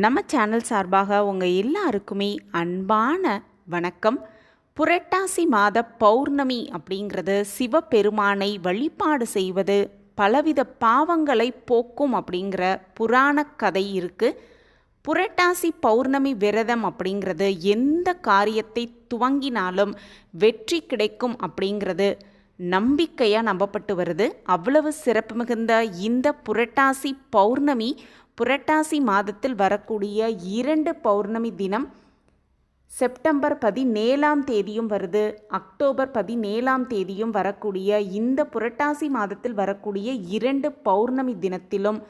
நம்ம சேனல் சார்பாக உங்கள் எல்லாருக்குமே அன்பான வணக்கம். புரட்டாசி மாத பௌர்ணமி அப்படிங்கிறது சிவபெருமானை வழிபாடு செய்வது பலவித பாவங்களை போக்கும் அப்படிங்கிற புராண கதை இருக்குது புரட்டாசி பௌர்ணமி விரதம் அப்படிங்கிறது எந்த காரியத்தை துவங்கினாலும் வெற்றி கிடைக்கும் அப்படிங்கிறது நம்பிக்கையாக நம்பப்பட்டு வருது. அவ்வளவு சிறப்பு மிகுந்த இந்த புரட்டாசி பௌர்ணமி புரட்டாசி மாதத்தில் வரக்கூடிய இரண்டு பௌர்ணமி தினம் செப்டம்பர் பதினேழாம் தேதியும் வருது. அக்டோபர் பதினேழாம் தேதியும் வரக்கூடிய இந்த புரட்டாசி மாதத்தில் வரக்கூடிய இரண்டு பௌர்ணமி தினத்திலும்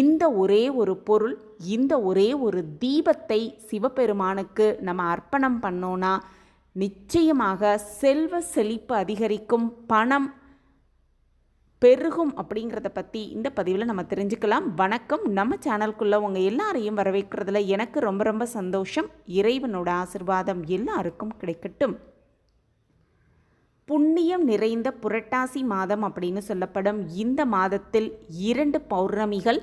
இந்த ஒரே ஒரு பொருள் இந்த ஒரே ஒரு தீபத்தை சிவபெருமானுக்கு நம்ம அர்ப்பணம் பண்ணோன்னா நிச்சயமாக செல்வ செழிப்பு அதிகரிக்கும் பணம் பெருகும் அப்படிங்கிறத பற்றி இந்த பதிவில் நம்ம தெரிஞ்சுக்கலாம். வணக்கம். நம்ம சேனலுக்குள்ளே உங்கள் எல்லாரையும் வரவேற்கிறதுல எனக்கு ரொம்ப ரொம்ப சந்தோஷம். இறைவனோட ஆசிர்வாதம் எல்லாருக்கும் கிடைக்கட்டும். புண்ணியம் நிறைந்த புரட்டாசி மாதம் அப்படின்னு சொல்லப்படும் இந்த மாதத்தில் இரண்டு பௌர்ணமிகள்.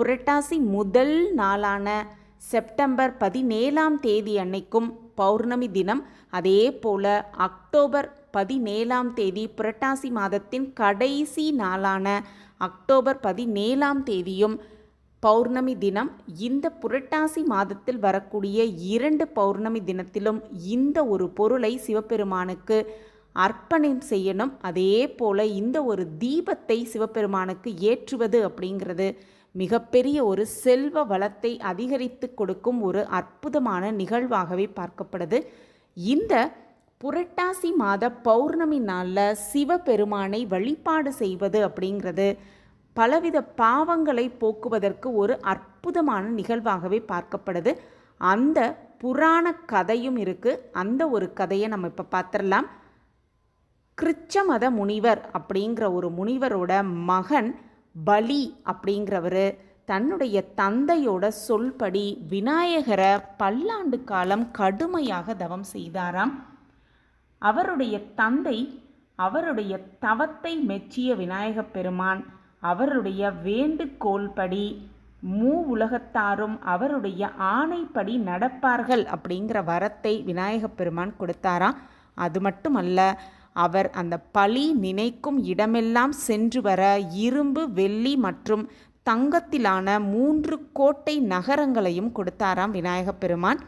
புரட்டாசி முதல் நாளான செப்டம்பர் பதினேழாம் தேதி அன்னைக்கும் பௌர்ணமி தினம். அதே போல அக்டோபர் பதினேழாம் தேதி புரட்டாசி மாதத்தின் கடைசி நாளான அக்டோபர் பதினேழாம் தேதியும் பௌர்ணமி தினம். இந்த புரட்டாசி மாதத்தில் வரக்கூடிய இரண்டு பௌர்ணமி தினத்திலும் இந்த ஒரு பொருளை சிவபெருமானுக்கு அர்ப்பணம் செய்யணும். அதே போல் இந்த ஒரு தீபத்தை சிவபெருமானுக்கு ஏற்றுவது அப்படிங்கிறது. மிகப்பெரிய ஒரு செல்வ வளத்தை அதிகரித்து கொடுக்கும் ஒரு அற்புதமான நிகழ்வாகவே பார்க்கப்படுது. இந்த புரட்டாசி மாத பௌர்ணமி நாளில் சிவபெருமானை வழிபாடு செய்வது அப்படிங்கிறது பலவித பாவங்களை போக்குவதற்கு ஒரு அற்புதமான நிகழ்வாகவே பார்க்கப்படுது. அந்த புராண கதையும் இருக்குது அந்த ஒரு கதையை நம்ம இப்போ பார்த்துடலாம். மத முனிவர் அப்படிங்கிற ஒரு முனிவரோட மகன் பலி அப்படிங்கிறவர் தன்னுடைய தந்தையோட சொல்படி விநாயகரை பல்லாண்டு காலம் கடுமையாக தவம் செய்தாராம். அவருடைய தந்தை அவருடைய தவத்தை மெச்சிய விநாயகப் பெருமான் அவருடைய வேண்டுகோள்படி மூ உலகத்தாரும் அவருடைய ஆணைப்படி நடப்பார்கள் அப்படிங்கிற வரத்தை விநாயகப் பெருமான் கொடுத்தாராம். அது மட்டுமல்ல அவர் அந்த பழி நினைக்கும் இடமெல்லாம் சென்று வர இரும்பு வெள்ளி மற்றும் தங்கத்திலான மூன்று கோட்டை நகரங்களையும் கொடுத்தாராம் விநாயகப் பெருமான்.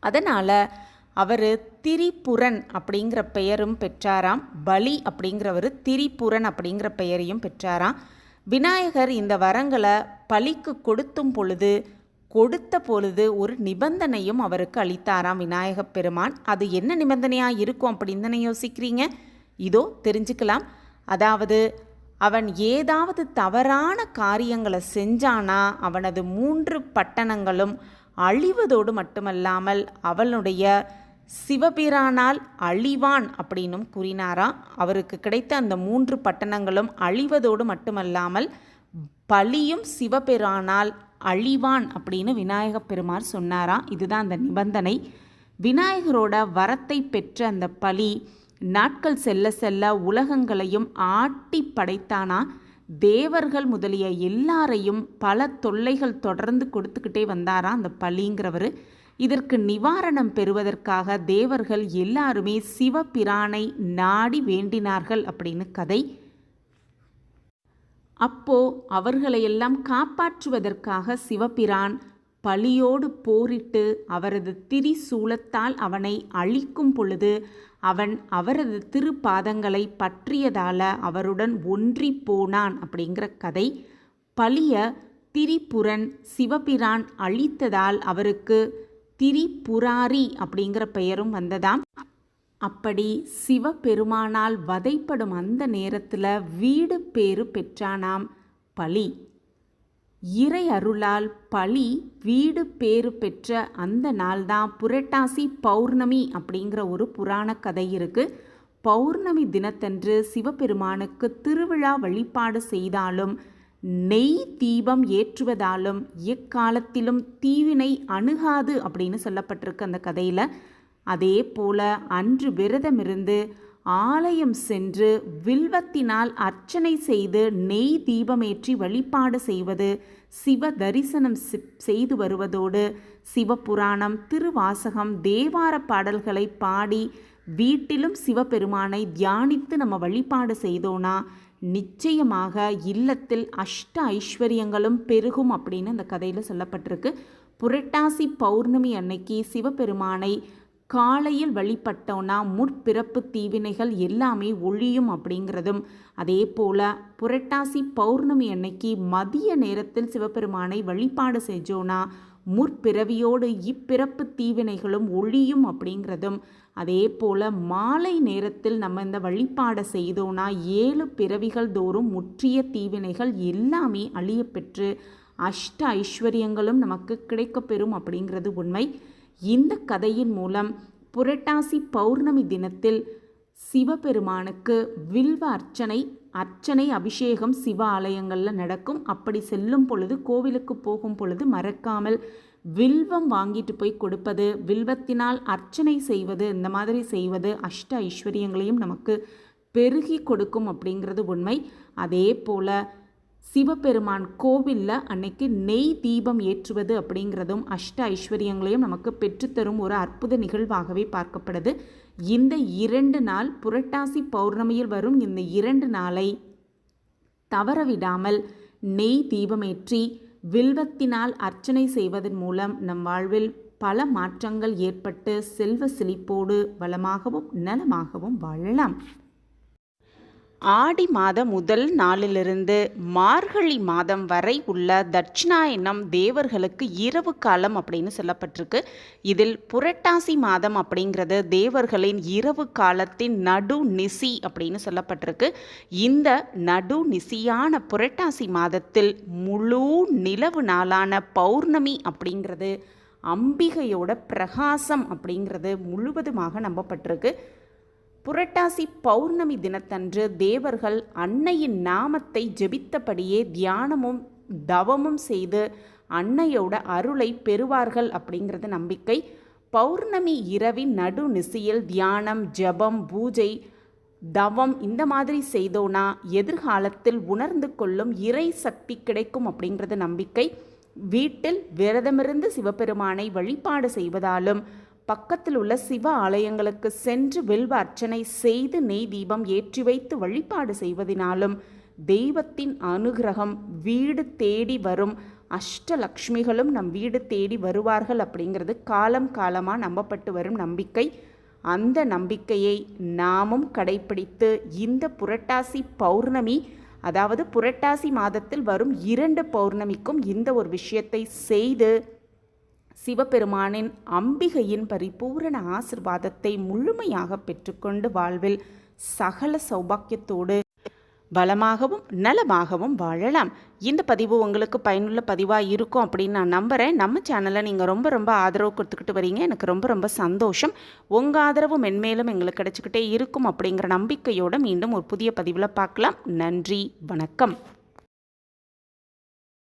அதனால் அவர் திரிபுரன் அப்படிங்கிற பெயரும் பெற்றாராம். பலி அப்படிங்கிறவர் திரிபுரன் அப்படிங்கிற பெயரையும் பெற்றாராம். விநாயகர் இந்த வரங்களை பலிக்கு கொடுத்தும் பொழுது கொடுத்த பொழுது ஒரு நிபந்தனையும் அவருக்கு அளித்தாராம் விநாயகப் பெருமான். அது என்ன நிபந்தனையாக இருக்கும் அப்படின்னு தானே யோசிக்கிறீங்க? இதோ தெரிஞ்சுக்கலாம். அதாவது அவன் ஏதாவது தவறான காரியங்களை செஞ்சானா அவனது மூன்று பட்டணங்களும் அழிவதோடு மட்டுமல்லாமல் அவனுடைய சிவபிரானால் அழிவான் அப்படின்னும் கூறினாராம் அவருக்கு கிடைத்த அந்த மூன்று பட்டணங்களும் அழிவதோடு மட்டுமல்லாமல் பலியும் சிவபிரானால் அழிவான் அப்படின்னு விநாயக பெருமார் சொன்னாராம் இதுதான் அந்த நிபந்தனை. விநாயகரோட வரத்தை பெற்ற அந்த பலி நாட்கள் செல்ல செல்ல உலகங்களையும் ஆட்டி படைத்தானா? தேவர்கள் முதலிய எல்லாரையும் பல தொல்லைகள் தொடர்ந்து கொடுத்துக்கிட்டே வந்தாராம் அந்த பலிங்கிறவர்? இதற்கு நிவாரணம் பெறுவதற்காக தேவர்கள் எல்லாருமே சிவபிரானை நாடி வேண்டினார்கள் அப்படின்னு கதை. அப்போ அவர்களையெல்லாம் காப்பாற்றுவதற்காக சிவபிரான் பலியோடு போரிட்டு அவரது திரிசூலத்தால் அவனை அழிக்கும் பொழுது அவன் அவரது திருப்பாதங்களை பற்றியதால அவருடன் ஒன்றி போனான் அப்படிங்கிற கதை. பலிய திரிபுரன் சிவபிரான் அழித்ததால் அவருக்கு திரிபுராரி அப்படிங்கிற பெயரும் வந்ததாம். அப்படி சிவபெருமானால் வதைப்படும் அந்த நேரத்தில் வீடு பேறு பெற்றானாம் பலி. இறை அருளால் பலி வீடு பேறு பெற்ற அந்த நாள் தான் புரட்டாசி பௌர்ணமி அப்படிங்கிற ஒரு புராண கதை இருக்குது பௌர்ணமி தினத்தன்று சிவபெருமானுக்கு திருவிழா வழிபாடு செய்தாலும் நெய் தீபம் ஏற்றுவதாலும் எக்காலத்திலும் தீவினை அணுகாது அப்படின்னு சொல்லப்பட்டிருக்கு அந்த கதையில். அதே போல அன்று விரதமிருந்து ஆலயம் சென்று வில்வத்தினால் அர்ச்சனை செய்து நெய் தீபமேற்றி வழிபாடு செய்வது சிவ தரிசனம் செய்து வருவதோடு சிவபுராணம் திருவாசகம் தேவார பாடல்களை பாடி வீட்டிலும் சிவபெருமானை தியானித்து நம்ம வழிபாடு செய்தோன்னா நிச்சயமாக இல்லத்தில் அஷ்ட ஐஸ்வர்யங்களும் பெருகும் அப்படின்னு அந்த கதையில் சொல்லப்பட்டிருக்கு. புரட்டாசி பௌர்ணமி அன்னைக்கு சிவபெருமானை காலையில் வழிபட்டோன்னா முற்பிறப்பு தீவினைகள் எல்லாமே ஒழியும் அப்படிங்கிறதும். அதே போல் புரட்டாசி பௌர்ணமி அன்னைக்கு மதிய நேரத்தில் சிவபெருமானை வழிபாடு செஞ்சோன்னா முற்பிறவியோடு இப்பிறப்பு தீவினைகளும் ஒழியும் அப்படிங்கிறதும். அதே போல் மாலை நேரத்தில் நம்ம இந்த வழிபாடை செய்தோன்னா ஏழு பிறவிகள் தோறும் முற்றிய தீவினைகள் எல்லாமே அழியப்பெற்று அஷ்ட ஐஸ்வர்யங்களும் நமக்கு கிடைக்கப்பெறும் அப்படிங்கிறது உண்மை. இந்த கதையின் மூலம் புரட்டாசி பௌர்ணமி தினத்தில் சிவபெருமானுக்கு வில்வ அர்ச்சனை அர்ச்சனை அபிஷேகம் சிவ ஆலயங்களில் நடக்கும். அப்படி செல்லும் பொழுது கோவிலுக்கு போகும் பொழுது மறக்காமல் வில்வம் வாங்கிட்டு போய் கொடுப்பது வில்வத்தினால் அர்ச்சனை செய்வது இந்த மாதிரி செய்வது அஷ்ட ஐஸ்வர்யங்களையும் நமக்கு பெருகி கொடுக்கும் அப்படிங்கிறது உண்மை. அதே போல் சிவபெருமான் கோவிலில் அன்னைக்கு நெய் தீபம் ஏற்றுவது அப்படிங்கிறதும் அஷ்ட ஐஸ்வர்யங்களையும் நமக்கு பெற்றுத்தரும் ஒரு அற்புத நிகழ்வாகவே பார்க்கப்படுது. இந்த இரண்டு நாள் புரட்டாசி பௌர்ணமியில் வரும் இந்த இரண்டு நாளை தவறவிடாமல் நெய் தீபமேற்றி வில்வத்தினால் அர்ச்சனை செய்வதன் மூலம் நம் வாழ்வில் பல மாற்றங்கள் ஏற்பட்டு செல்வ செழிப்போடு வளமாகவும் நலமாகவும் வாழலாம். ஆடி மாத முதல் நாளிலிருந்து மார்கழி மாதம் வரை உள்ள தட்சிணாயனம் தேவர்களுக்கு இரவு காலம் அப்படின்னு சொல்லப்பட்டிருக்கு. இதில் புரட்டாசி மாதம் அப்படிங்கிறது தேவர்களின் இரவு காலத்தின் நடு நிசி அப்படின்னு சொல்லப்பட்டிருக்கு. இந்த நடு நிசியான புரட்டாசி மாதத்தில் முழு நிலவு நாளான பௌர்ணமி அப்படிங்கிறது அம்பிகையோட பிரகாசம் அப்படிங்கிறது முழுவதுமாக நம்பப்பட்டிருக்கு. புரட்டாசி பௌர்ணமி தினத்தன்று தேவர்கள் அன்னையின் நாமத்தை ஜெபித்தபடியே தியானமும் தவமும் செய்து அன்னையோட அருளை பெறுவார்கள் அப்படிங்கிறது நம்பிக்கை. பௌர்ணமி இரவின் நடு நிசியில் தியானம் ஜெபம் பூஜை தவம் இந்த மாதிரி செய்தோன்னா எதிர்காலத்தில் உணர்ந்து கொள்ளும் இறை சக்தி கிடைக்கும் அப்படிங்கிறது நம்பிக்கை. வீட்டில் விரதமிருந்து சிவபெருமானை வழிபாடு செய்வதாலும் பக்கத்தில் உள்ள சிவ ஆலயங்களுக்கு சென்று வில்வ அர்ச்சனை செய்து நெய் தீபம் ஏற்றி வைத்து வழிபாடு செய்வதினாலும் தெய்வத்தின் அனுகிரகம் வீடு தேடி வரும். அஷ்டலக்ஷ்மிகளும் நம் வீடு தேடி வருவார்கள் அப்படிங்கிறது காலம் காலமாக நம்பப்பட்டு வரும் நம்பிக்கை. அந்த நம்பிக்கையை நாமும் கடைப்பிடித்து இந்த புரட்டாசி பௌர்ணமி அதாவது புரட்டாசி மாதத்தில் வரும் இரண்டு பௌர்ணமிக்கும் இந்த ஒரு விஷயத்தை செய்து சிவபெருமானின் அம்பிகையின் பரிபூரண ஆசிர்வாதத்தை முழுமையாக பெற்றுக்கொண்டு வாழ்வில் சகல சௌபாக்கியத்தோடு பலமாகவும் நலமாகவும் வாழலாம். இந்த பதிவு உங்களுக்கு பயனுள்ள பதிவாக இருக்கும் அப்படின்னு நான் நம்புகிறேன் நம்ம சேனலை நீங்கள் ரொம்ப ரொம்ப ஆதரவு கொடுத்துக்கிட்டு வரீங்க. எனக்கு ரொம்ப ரொம்ப சந்தோஷம். உங்கள் ஆதரவு மென்மேலும் எங்களுக்கு கிடச்சிக்கிட்டே இருக்கும் அப்படிங்கிற நம்பிக்கையோடு மீண்டும் ஒரு புதிய பதிவில் பார்க்கலாம். நன்றி. வணக்கம்.